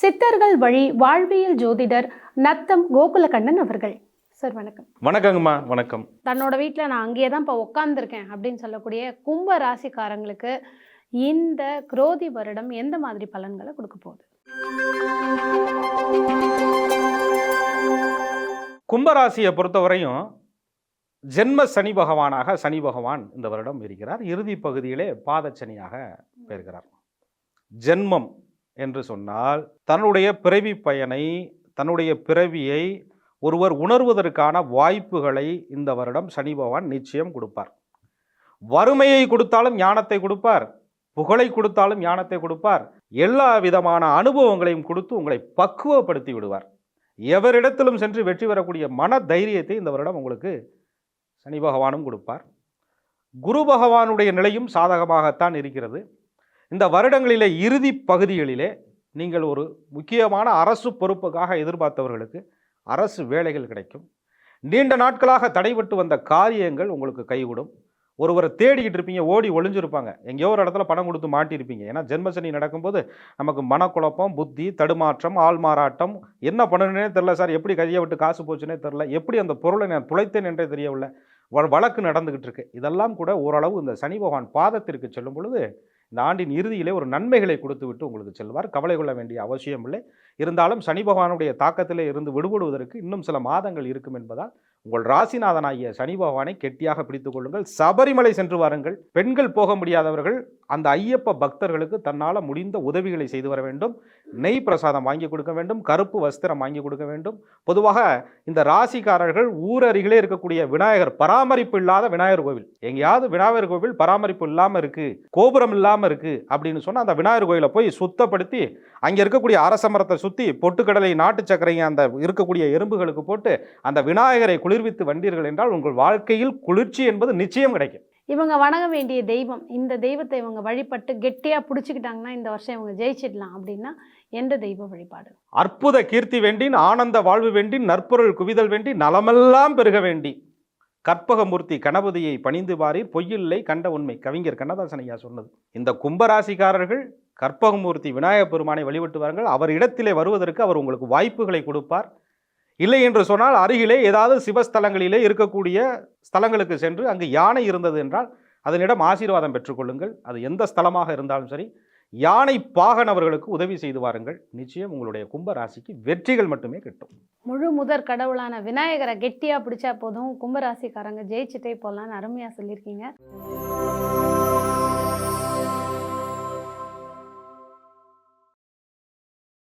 சித்தர்கள் வழி வாழ்வியல் ஜோதிடர் நத்தம் கோகுலகண்ணன் அவர்கள். சார் வணக்கம். வணக்கங்கம்மா வணக்கம். தன்னோட வீட்டில் நான் அங்கேயே தான் இப்போ உட்காந்துருக்கேன் அப்படின்னு சொல்லக்கூடிய கும்ப ராசிக்காரங்களுக்கு இந்த குரோதி வருடம் எந்த மாதிரி பலன்களை கொடுக்க போகுது? கும்பராசியை பொறுத்தவரையும் ஜென்ம சனி பகவானாக சனி பகவான் இந்த வருடம் இருக்கிறார். இறுதி பகுதியிலே பாதச்சனியாக பெறுகிறார் ஜென்மம் என்று சொன்னால் தன்னுடைய பிறவி பயனை தன்னுடைய பிறவியை ஒருவர் உணர்வதற்கான வாய்ப்புகளை இந்த வருடம் சனி பகவான் நிச்சயம் கொடுப்பார். வறுமையை கொடுத்தாலும் ஞானத்தை கொடுப்பார். புகழை கொடுத்தாலும் ஞானத்தை கொடுப்பார். எல்லா விதமான அனுபவங்களையும் கொடுத்து உங்களை பக்குவப்படுத்தி விடுவார். எவரிடத்திலும் சென்று வெற்றி பெறக்கூடிய மன தைரியத்தை இந்த வருடம் உங்களுக்கு சனி பகவானும் கொடுப்பார். குரு பகவானுடைய நிலையும் சாதகமாகத்தான் இருக்கிறது. இந்த வருடங்களிலே இறுதி பகுதிகளிலே நீங்கள் ஒரு முக்கியமான அரசு பொறுப்புக்காக எதிர்பார்த்தவர்களுக்கு அரசு வேலைகள் கிடைக்கும். நீண்ட நாட்களாக தடைபட்டு வந்த காரியங்கள் உங்களுக்கு கைகூடும். ஒருவரை தேடிக்கிட்டு இருப்பீங்க ஓடி ஒளிஞ்சிருப்பாங்க. எங்கேயோ ஒரு இடத்துல பணம் கொடுத்து மாட்டியிருப்பீங்க ஏன்னா ஜென்மசனி நடக்கும்போது நமக்கு மனக்குழப்பம் புத்தி தடுமாற்றம் ஆள்மாறாட்டம் என்ன பண்ணணுன்னே தெரில சார். எப்படி கையை விட்டு காசு போச்சுன்னே தெரில எப்படி அந்த பொருளை நான் துளைத்தேன் என்றே தெரியவில்லை. வ- வழக்கு நடந்துக்கிட்டு இருக்கு. இதெல்லாம் கூட ஓரளவு இந்த சனி பகவான் பாதத்திற்கு செல்லும் பொழுது இந்த ஆண்டின் இறுதியிலே ஒரு நன்மைகளை கொடுத்து விட்டு உங்களுக்கு செல்வார். கவலை கொள்ள வேண்டிய அவசியம் இல்லை. இருந்தாலும் சனி பகவானுடைய தாக்கத்திலே இருந்து விடுபடுவதற்கு இன்னும் சில மாதங்கள் இருக்கும் என்பதால் உங்கள் ராசிநாதனாகிய சனி பகவானை கெட்டியாக பிடித்துக் கொள்ளுங்கள். சபரிமலை சென்று வாருங்கள். பெண்கள் போக முடியாதவர்கள் அந்த ஐயப்ப பக்தர்களுக்கு தன்னால் முடிந்த உதவிகளை செய்து வர வேண்டும். நெய் பிரசாதம் வாங்கி கொடுக்க வேண்டும். கருப்பு வஸ்திரம் வாங்கி கொடுக்க வேண்டும். பொதுவாக இந்த ராசிக்காரர்கள் ஊர் அருகிலே இருக்கக்கூடிய விநாயகர் பராமரிப்பு இல்லாத விநாயகர் கோவில். எங்கேயாவது விநாயகர் கோவில் பராமரிப்பு இல்லாமல் இருக்குது கோபுரம் இல்லாமல் இருக்குது அப்படின்னு சொன்னால் அந்த விநாயகர் கோயிலை போய் சுத்தப்படுத்தி அங்கே இருக்கக்கூடிய அரச மரத்தை சுற்றி பொட்டுக்கடலை நாட்டு சர்க்கரையை அந்த இருக்கக்கூடிய எறும்புகளுக்கு போட்டு அந்த விநாயகரை குளிர்வித்து வந்தீர்கள் என்றால் உங்கள் வாழ்க்கையில் குளிர்ச்சி என்பது நிச்சயம் கிடைக்கும். இவங்க வணங்க வேண்டிய தெய்வம் இந்த தெய்வத்தை இவங்க வழிபட்டு கெட்டியாக பிடிச்சிக்கிட்டாங்கன்னா இந்த வருஷம் இவங்க ஜெயிச்சிடலாம் அப்படின்னா எந்த தெய்வ வழிபாடு? அற்புத கீர்த்தி வேண்டின் ஆனந்த வாழ்வு வேண்டின் நற்பொருள் குவிதல் வேண்டி நலமெல்லாம் பெருக வேண்டி கற்பகமூர்த்தி கணபதியை பணிந்து பாரீர் பொய்யில்லை கண்ட உண்மை. கவிஞர் கண்ணதாசன் ஐயா சொன்னது. இந்த கும்பராசிக்காரர்கள் கற்பகமூர்த்தி விநாயகப் பெருமானை வழிபட்டு வாருங்கள். அவர் இடத்திலே வருவதற்கு அவர் உங்களுக்கு வாய்ப்புகளை கொடுப்பார். இல்லை என்று சொன்னால் அருகிலே ஏதாவது சிவஸ்தலங்களிலே இருக்கக்கூடிய ஸ்தலங்களுக்கு சென்று அங்கு யானை இருந்தது என்றால் அதனிடம் ஆசீர்வாதம் பெற்றுக்கொள்ளுங்கள். அது எந்த ஸ்தலமாக இருந்தாலும் சரி யானை பாகன் அவர்களுக்கு உதவி செய்து வாருங்கள். நிச்சயம் உங்களுடைய கும்ப ராசிக்கு வெற்றிகள் மட்டுமே கிட்டும். முழு முதற் கடவுளான விநாயகரை கெட்டியாக பிடிச்சா போதும். கும்பராசிக்காரங்க ஜெயிச்சுட்டே போகலான்னு அருமையாக சொல்லியிருக்கீங்க.